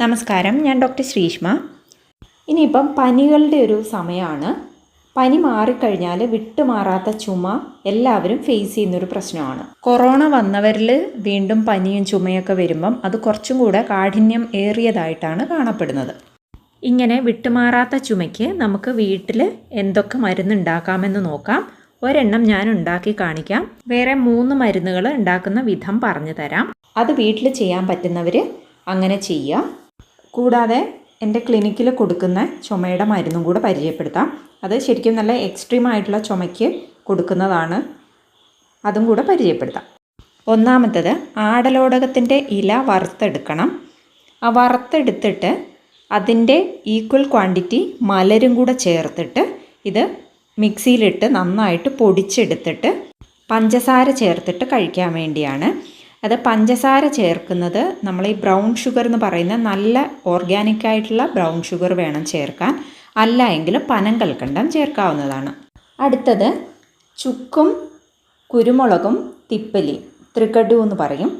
നമസ്കാരം ഞാൻ ഡോക്ടർ ശ്രീഷ്മ. ഇനിയിപ്പം പനികളുടെ ഒരു സമയമാണ്. പനി മാറിക്കഴിഞ്ഞാൽ വിട്ടുമാറാത്ത ചുമ എല്ലാവരും ഫേസ് ചെയ്യുന്നൊരു പ്രശ്നമാണ്. കൊറോണ വന്നവരിൽ വീണ്ടും പനിയും ചുമയൊക്കെ വരുമ്പം അത് കുറച്ചും കൂടെ കാഠിന്യം ഏറിയതായിട്ടാണ് കാണപ്പെടുന്നത്. ഇങ്ങനെ വിട്ടുമാറാത്ത ചുമയ്ക്ക് നമുക്ക് വീട്ടിൽ എന്തൊക്കെ മരുന്ന് ഉണ്ടാക്കാമെന്ന് നോക്കാം. ഒരെണ്ണം ഞാൻ ഉണ്ടാക്കി കാണിക്കാം. വേറെ മൂന്ന് മരുന്നുകൾ ഉണ്ടാക്കുന്ന വിധം പറഞ്ഞു തരാം. അത് വീട്ടിൽ ചെയ്യാൻ പറ്റുന്നവർ അങ്ങനെ ചെയ്യുക. കൂടാതെ എന്റെ ക്ലിനിക്കിൽ കൊടുക്കുന്ന ചുമയുടെ മരുന്നും കൂടെ പരിചയപ്പെടുത്താം. അത് ശരിക്കും നല്ല എക്സ്ട്രീം ആയിട്ടുള്ള ചുമയ്ക്ക് കൊടുക്കുന്നതാണ്. അതും കൂടെ പരിചയപ്പെടുത്താം. ഒന്നാമത്തത് ആടലോടകത്തിന്റെ ഇല വറുത്തെടുക്കണം. ആ വറുത്തെടുത്തിട്ട് അതിന്റെ ഈക്വൽ ക്വാണ്ടിറ്റി മലരും കൂടെ ചേർത്തിട്ട് ഇത് മിക്സിയിലിട്ട് നന്നായിട്ട് പൊടിച്ചെടുത്തിട്ട് പഞ്ചസാര ചേർത്തിട്ട് കഴിക്കാൻ വേണ്ടിയാണ്. അത് പഞ്ചസാര ചേർക്കുന്നത് നമ്മൾ ഈ ബ്രൗൺ ഷുഗർ എന്ന് പറയുന്ന നല്ല ഓർഗാനിക് ആയിട്ടുള്ള ബ്രൗൺ ഷുഗർ വേണം ചേർക്കാൻ. അല്ല എങ്കിൽ പനം കൽക്കണ്ടം ചേർക്കാവുന്നതാണ്. അടുത്തത് ചുക്കും കുരുമുളകും തിപ്പലി ത്രികടു എന്ന് പറയും.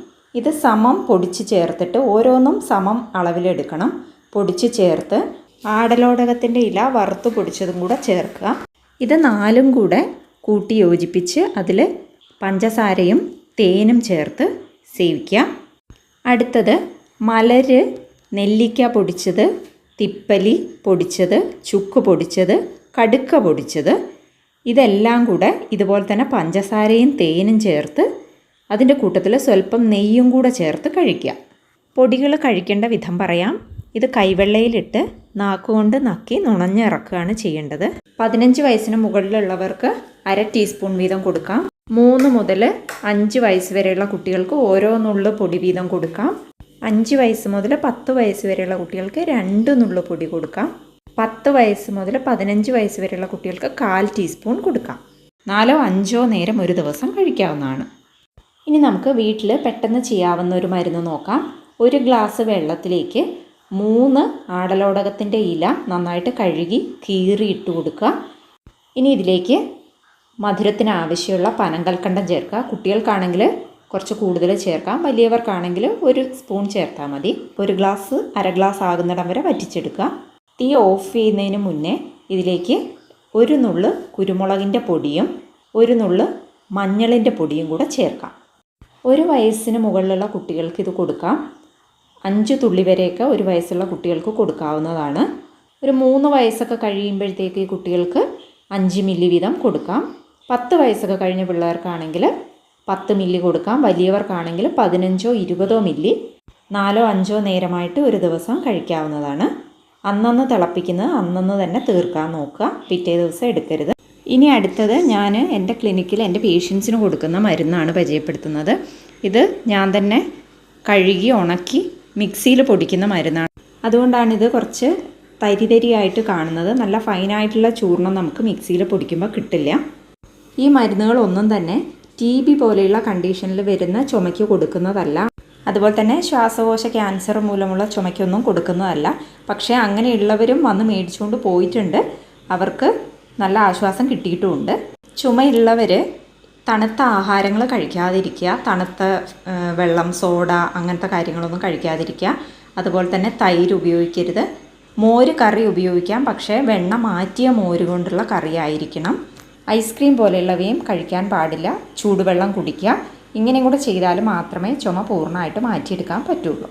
ഇത് സമം പൊടിച്ച് ചേർത്തിട്ട് ഓരോന്നും സമം അളവിലെടുക്കണം പൊടിച്ച് ചേർത്ത് ആടലോടകത്തിന്റെ ഇല വറുത്ത് പൊടിച്ചതും കൂടെ ചേർക്കുക. ഇത് നാലും കൂടെ കൂട്ടി യോജിപ്പിച്ച് അതിൽ പഞ്ചസാരയും തേനും ചേർത്ത് സേവിക്കുക അടുത്തത് മലര് നെല്ലിക്ക പൊടിച്ചത് തിപ്പലി പൊടിച്ചത് ചുക്ക് പൊടിച്ചത് കടുക്ക പൊടിച്ചത്. ഇതെല്ലാം കൂടെ ഇതുപോലെ തന്നെ പഞ്ചസാരയും തേനും ചേർത്ത് അതിന്റെ കൂട്ടത്തിൽ സ്വല്പം നെയ്യും കൂടെ ചേർത്ത് കഴിക്കുക. പൊടികൾ കഴിക്കേണ്ട വിധം പറയാം. ഇത് കൈവെള്ളയിലിട്ട് നാക്കുകൊണ്ട് നക്കി നുണഞ്ഞിറക്കുകയാണ് ചെയ്യേണ്ടത്. പതിനഞ്ച് വയസ്സിന് മുകളിലുള്ളവർക്ക് അര ടീസ്പൂൺ വീതം കൊടുക്കാം. മൂന്ന് മുതൽ അഞ്ച് വയസ്സ് വരെയുള്ള കുട്ടികൾക്ക് ഓരോ നുള്ളു പൊടി വീതം കൊടുക്കാം. അഞ്ച് വയസ്സ് മുതൽ പത്ത് വയസ്സ് വരെയുള്ള കുട്ടികൾക്ക് രണ്ട് നുള്ളു പൊടി കൊടുക്കാം. പത്ത് വയസ്സ് മുതൽ പതിനഞ്ച് വയസ്സ് വരെയുള്ള കുട്ടികൾക്ക് കാൽ ടീസ്പൂൺ കൊടുക്കാം. നാലോ അഞ്ചോ നേരം ഒരു ദിവസം കഴിക്കാവുന്നതാണ്. ഇനി നമുക്ക് വീട്ടിൽ പെട്ടെന്ന് ചെയ്യാവുന്ന ഒരു മരുന്ന് നോക്കാം. ഒരു ഗ്ലാസ് വെള്ളത്തിലേക്ക് മൂന്ന് ആടലോടകത്തിന്റെ ഇല നന്നായിട്ട് കഴുകി കീറി ഇട്ട് കൊടുക്കുക. ഇനി ഇതിലേക്ക് മധുരത്തിന് ആവശ്യമുള്ള പനങ്കൽക്കണ്ടം ചേർക്കുക. കുട്ടികൾക്കാണെങ്കിൽ കുറച്ച് കൂടുതൽ ചേർക്കാം. വലിയവർക്കാണെങ്കിൽ ഒരു സ്പൂൺ ചേർത്താൽ മതി. ഒരു ഗ്ലാസ് അര ഗ്ലാസ് ആകുന്നിടം വരെ വറ്റിച്ചെടുക്കുക. തീ ഓഫ് ചെയ്യുന്നതിന് മുന്നേ ഇതിലേക്ക് ഒരു നുള്ള് കുരുമുളകിന്റെ പൊടിയും ഒരു നുള്ള് മഞ്ഞളിന്റെ പൊടിയും കൂടെ ചേർക്കാം. ഒരു വയസ്സിന് മുകളിലുള്ള കുട്ടികൾക്ക് ഇത് കൊടുക്കാം. അഞ്ച് തുള്ളി വരെയൊക്കെ ഒരു വയസ്സുള്ള കുട്ടികൾക്ക് കൊടുക്കാവുന്നതാണ്. ഒരു മൂന്ന് വയസ്സൊക്കെ കഴിയുമ്പോഴത്തേക്ക് കുട്ടികൾക്ക് അഞ്ച് മില്ലി വീതം കൊടുക്കാം. പത്ത് വയസ്സൊക്കെ കഴിഞ്ഞ പിള്ളേർക്കാണെങ്കിൽ പത്ത് മില്ലി കൊടുക്കാം. വലിയവർക്കാണെങ്കിൽ പതിനഞ്ചോ ഇരുപതോ മില്ലി നാലോ അഞ്ചോ നേരമായിട്ട് ഒരു ദിവസം കഴിക്കാവുന്നതാണ്. അന്നന്ന് തിളപ്പിക്കുന്നത് അന്നന്ന് തന്നെ തീർക്കാൻ നോക്കുക. പിറ്റേ ദിവസം എടുക്കരുത്. ഇനി അടുത്തത് ഞാൻ എന്റെ ക്ലിനിക്കിൽ എന്റെ പേഷ്യൻസിന് കൊടുക്കുന്ന മരുന്നാണ് പരിചയപ്പെടുത്തുന്നത്. ഇത് ഞാൻ തന്നെ കഴുകി ഉണക്കി മിക്സിയിൽ പൊടിക്കുന്ന മരുന്നാണ്. അതുകൊണ്ടാണിത് കുറച്ച് തരി തരിയായിട്ട് കാണുന്നത്. നല്ല ഫൈനായിട്ടുള്ള ചൂർണം നമുക്ക് മിക്സിയിൽ പൊടിക്കുമ്പോൾ കിട്ടില്ല. ഈ മരുന്നുകളൊന്നും തന്നെ ടി ബി പോലെയുള്ള കണ്ടീഷനിൽ വരുന്ന ചുമയ്ക്ക് കൊടുക്കുന്നതല്ല. അതുപോലെ തന്നെ ശ്വാസകോശ ക്യാൻസർ മൂലമുള്ള ചുമയ്ക്കൊന്നും കൊടുക്കുന്നതല്ല. പക്ഷേ അങ്ങനെയുള്ളവരും വന്ന് മേടിച്ചുകൊണ്ട് പോയിട്ടുണ്ട്. അവർക്ക് നല്ല ആശ്വാസം കിട്ടിയിട്ടുമുണ്ട് ചുമയുള്ളവർ തണുത്ത ആഹാരങ്ങൾ കഴിക്കാതിരിക്കുക തണുത്ത വെള്ളം സോഡ അങ്ങനത്തെ കാര്യങ്ങളൊന്നും കഴിക്കാതിരിക്കുക. അതുപോലെ തന്നെ തൈര് ഉപയോഗിക്കരുത്. മോര് കറി ഉപയോഗിക്കാം. പക്ഷേ വെണ്ണ മാറ്റിയ മോര് കൊണ്ടുള്ള കറി ആയിരിക്കണം ഐസ്ക്രീം പോലെയുള്ളവയും കഴിക്കാൻ പാടില്ല. ചൂടുവെള്ളം കുടിക്കുക. ഇങ്ങനെയും കൂടെ ചെയ്താൽ മാത്രമേ ചുമ പൂർണമായിട്ട് മാറ്റിയെടുക്കാൻ പറ്റുള്ളൂ.